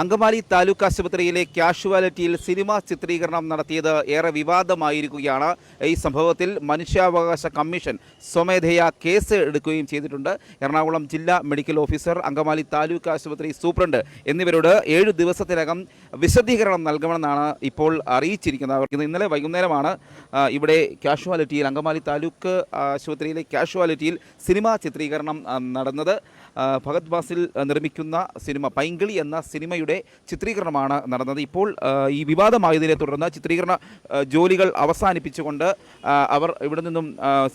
അങ്കമാലി താലൂക്ക് ആശുപത്രിയിലെ കാഷ്വാലിറ്റിയിൽ സിനിമ ചിത്രീകരണം നടത്തിയത് ഏറെ വിവാദമായിരിക്കുകയാണ്. ഈ സംഭവത്തിൽ മനുഷ്യാവകാശ കമ്മീഷൻ സ്വമേധയാ കേസ് എടുക്കുകയും ചെയ്തിട്ടുണ്ട്. എറണാകുളം ജില്ലാ മെഡിക്കൽ ഓഫീസർ അങ്കമാലി താലൂക്ക് ആശുപത്രി സൂപ്രണ്ട് എന്നിവരോട് ഏഴു ദിവസത്തിനകം വിശദീകരണം നൽകണമെന്നാണ് ഇപ്പോൾ അറിയിച്ചിരിക്കുന്നത്. ഇന്നലെ വൈകുന്നേരമാണ് ഇവിടെ കാഷ്വാലിറ്റിയിൽ അങ്കമാലി താലൂക്ക് ആശുപത്രിയിലെ കാഷ്വാലിറ്റിയിൽ സിനിമാ ചിത്രീകരണം നടന്നത്. ഭഗത് ബാസിൽ നിർമ്മിക്കുന്ന സിനിമ പൈങ്കിളി എന്ന സിനിമയുടെ ചിത്രീകരണമാണ് നടന്നത്. ഇപ്പോൾ ഈ വിവാദമായതിനെ തുടർന്ന് ചിത്രീകരണ ജോലികൾ അവസാനിപ്പിച്ചുകൊണ്ട് അവർ ഇവിടെ നിന്നും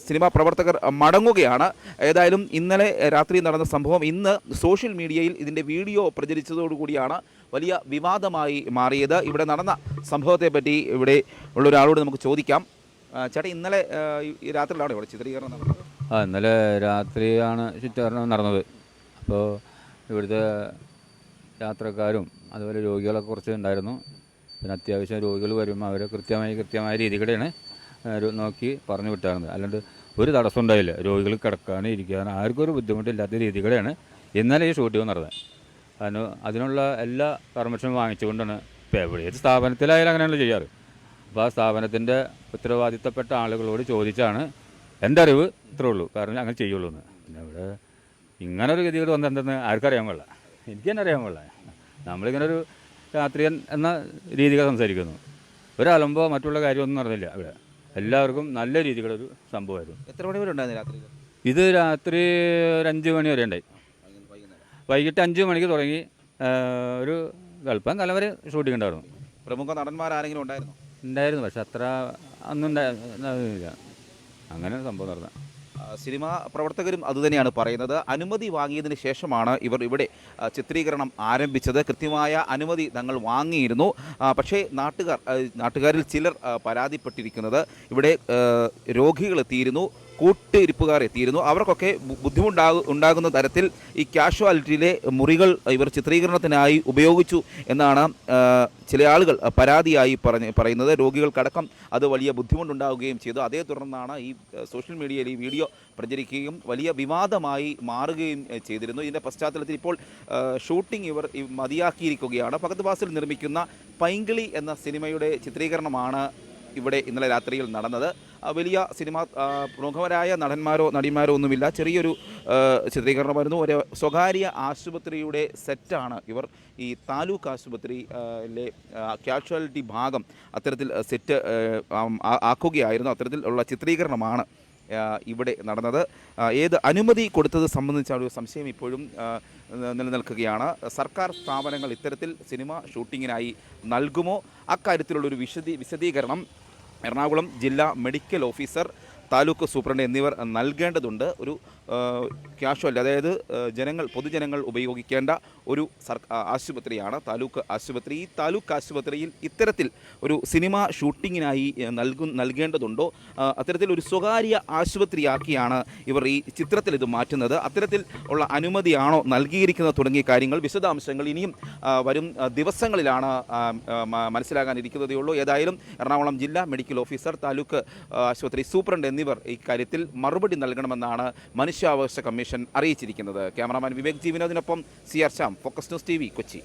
സിനിമാ പ്രവർത്തകർ മടങ്ങുകയാണ്. ഏതായാലും ഇന്നലെ രാത്രി നടന്ന സംഭവം ഇന്ന് സോഷ്യൽ മീഡിയയിൽ ഇതിന്റെ വീഡിയോ പ്രചരിച്ചതോടുകൂടിയാണ് വലിയ വിവാദമായി മാറിയത്. ഇവിടെ നടന്ന സംഭവത്തെപ്പറ്റി ഇവിടെ ഉള്ള ഒരാളോട് നമുക്ക് ചോദിക്കാം. ചേട്ടാ ഇന്നലെ ഈ രാത്രിയിലാണോ ഇവിടെ ചിത്രീകരണം നടന്നത്? ആ ഇന്നലെ രാത്രിയാണ് ചിത്രീകരണം നടന്നത്. അപ്പോൾ ഇവിടുത്തെ യാത്രക്കാരും അതുപോലെ രോഗികളൊക്കെ കുറച്ച് ഉണ്ടായിരുന്നു. പിന്നെ അത്യാവശ്യം രോഗികൾ വരുമ്പോൾ അവരെ കൃത്യമായി കൃത്യമായ രീതികളാണ് നോക്കി പറഞ്ഞു വിട്ടായിരുന്നത്. അല്ലാണ്ട് ഒരു തടസ്സം ഉണ്ടായില്ല. രോഗികൾ കിടക്കാനും ഇരിക്കാനും ആർക്കും ഒരു ബുദ്ധിമുട്ടില്ലാത്ത രീതികളാണ് ഇന്നലെ ഈ ഷൂട്ടിംഗ് നടന്നത്. അതിന് അതിനുള്ള എല്ലാ പെർമിഷനും വാങ്ങിച്ചുകൊണ്ടാണ് ഇപ്പോൾ എവിടെ ഏത് സ്ഥാപനത്തിലായാലും അങ്ങനെയാണ് ചെയ്യാറ്. അപ്പോൾ ആ സ്ഥാപനത്തിന്റെ ഉത്തരവാദിത്തപ്പെട്ട ആളുകളോട് ചോദിച്ചാണ് എന്റെ അറിവ് ഇത്രേ ഉള്ളൂ. കാരണം അങ്ങനെ ചെയ്യുള്ളൂ എന്ന് പിന്നെ ഇവിടെ ഇങ്ങനെ ഒരു വന്നിട്ടുണ്ടെന്ന് ആർക്കറിയാൻ കൊള്ളാം. എനിക്ക് തന്നെ അറിയാൻ കൊള്ളാം നമ്മളിങ്ങനെ ഒരു രാത്രിയൻ എന്ന രീതിയിൽ സംസാരിക്കുന്നു. ഒരലമ്പോ മറ്റുള്ള കാര്യമൊന്നും നടന്നില്ല അവിടെ. എല്ലാവർക്കും നല്ല രീതികളൊരു സംഭവമായിരുന്നു. എത്ര മണി വരെ ഉണ്ടായിരുന്നു രാത്രി? ഇത് രാത്രി ഒരു അഞ്ച് മണി വരെ ഉണ്ടായി. വൈകിട്ട് അഞ്ച് മണിക്ക് തുടങ്ങി ഒരു വെളുപ്പം കാലം വരെ ഷൂട്ടിംഗ് ഉണ്ടായിരുന്നു. പ്രമുഖ നടന്മാരാരെങ്കിലും ഉണ്ടായിരുന്നു? ഉണ്ടായിരുന്നു പക്ഷെ അത്ര ഉണ്ടായിരുന്നില്ല അങ്ങനെ സംഭവം നടന്നത് ആ, സിനിമാ പ്രവർത്തകരും അതുതന്നെയാണ് പറയുന്നത്. അനുമതി വാങ്ങിയതിന് ശേഷമാണ് ഇവർ ഇവിടെ ചിത്രീകരണം ആരംഭിച്ചത്. കൃത്യമായ അനുമതി തങ്ങൾ വാങ്ങിയിരുന്നു. പക്ഷേ നാട്ടുകാർ നാട്ടുകാരിൽ ചിലർ പരാതിപ്പെട്ടിരിക്കുന്നത് ഇവിടെ രോഗികൾ എത്തിയിരുന്നു കൂട്ടിരിപ്പുകാർ എത്തിയിരുന്നു അവർക്കൊക്കെ ബുദ്ധിമുട്ടാകു ഉണ്ടാകുന്ന തരത്തിൽ ഈ കാഷ്വാലിറ്റിയിലെ മുറികൾ ഇവർ ചിത്രീകരണത്തിനായി ഉപയോഗിച്ചു എന്നാണ് ചില ആളുകൾ പരാതിയായി പറഞ്ഞ് പറയുന്നത്. രോഗികൾക്കടക്കം അത് വലിയ ബുദ്ധിമുട്ടുണ്ടാവുകയും ചെയ്തു. അതേ തുടർന്നാണ് ഈ സോഷ്യൽ മീഡിയയിൽ ഈ വീഡിയോ പ്രചരിക്കുകയും വലിയ വിവാദമായി മാറുകയും ചെയ്തിരുന്നു. ഇതിന്റെ പശ്ചാത്തലത്തിൽ ഇപ്പോൾ ഷൂട്ടിംഗ് ഇവർ മതിയാക്കിയിരിക്കുകയാണ്. ഭഗത് ബാസിൽ നിർമ്മിക്കുന്ന പൈങ്കിളി എന്ന സിനിമയുടെ ചിത്രീകരണമാണ് ഇവിടെ ഇന്നലെ രാത്രിയിൽ നടന്നത്. വലിയ സിനിമ പ്രമുഖരായ നടന്മാരോ നടിമാരോ ഒന്നുമില്ല. ചെറിയൊരു ചിത്രീകരണമായിരുന്നു. ഒരു സ്വകാര്യ ആശുപത്രിയുടെ സെറ്റാണ് ഇവർ. ഈ താലൂക്ക് ആശുപത്രിയിലെ കാഷ്വാലിറ്റി ഭാഗം അത്തരത്തിൽ സെറ്റ് ആക്കുകയായിരുന്നു. അത്തരത്തിൽ ഉള്ള ചിത്രീകരണമാണ് ഇവിടെ നടന്നത്. ഏത് അനുമതി കൊടുത്തത് സംബന്ധിച്ച ഒരു സംശയം ഇപ്പോഴും നിലനിൽക്കുകയാണ്. സർക്കാർ സ്ഥാപനങ്ങൾ ഇത്തരത്തിൽ സിനിമ ഷൂട്ടിങ്ങിനായി നൽകുമോ? അക്കാര്യത്തിലുള്ളൊരു വിശദീ വിശദീകരണം എറണാകുളം ജില്ലാ മെഡിക്കൽ ഓഫീസർ താലൂക്ക് സൂപ്രണ്ട് എന്നിവർ നൽകേണ്ടതുണ്ട്. ഒരു ക്യാഷ്വൽ അതായത് ജനങ്ങൾ പൊതുജനങ്ങൾ ഉപയോഗിക്കേണ്ട ഒരു ആശുപത്രിയാണ് താലൂക്ക് ആശുപത്രി. ഈ താലൂക്ക് ആശുപത്രിയിൽ ഇത്തരത്തിൽ ഒരു സിനിമ ഷൂട്ടിങ്ങിനായി നൽകും നൽകു നൽകേണ്ടതുണ്ടോ? അത്തരത്തിൽ ഒരു സ്വകാര്യ ആശുപത്രിയാക്കിയാണ് ഇവർ ഈ ചിത്രത്തിൽ ഇത് മാറ്റുന്നത്. അത്തരത്തിൽ ഉള്ള അനുമതിയാണോ നൽകിയിരിക്കുന്നത് തുടങ്ങിയ കാര്യങ്ങൾ വിശദാംശങ്ങൾ ഇനിയും വരും ദിവസങ്ങളിലാണ് മനസ്സിലാകാനിരിക്കുന്നതേ ഉള്ളൂ ഏതായാലും എറണാകുളം ജില്ലാ മെഡിക്കൽ ഓഫീസർ താലൂക്ക് ആശുപത്രി സൂപ്രണ്ട് എന്നിവർ ഇക്കാര്യത്തിൽ മറുപടി നൽകണമെന്നാണ് മനുഷ്യാവകാശ കമ്മീഷൻ അറിയിച്ചിരിക്കുന്നത്. Cameraman Vivek ജീവിനോദിനൊപ്പം C R Shyam Focus News T Kochi.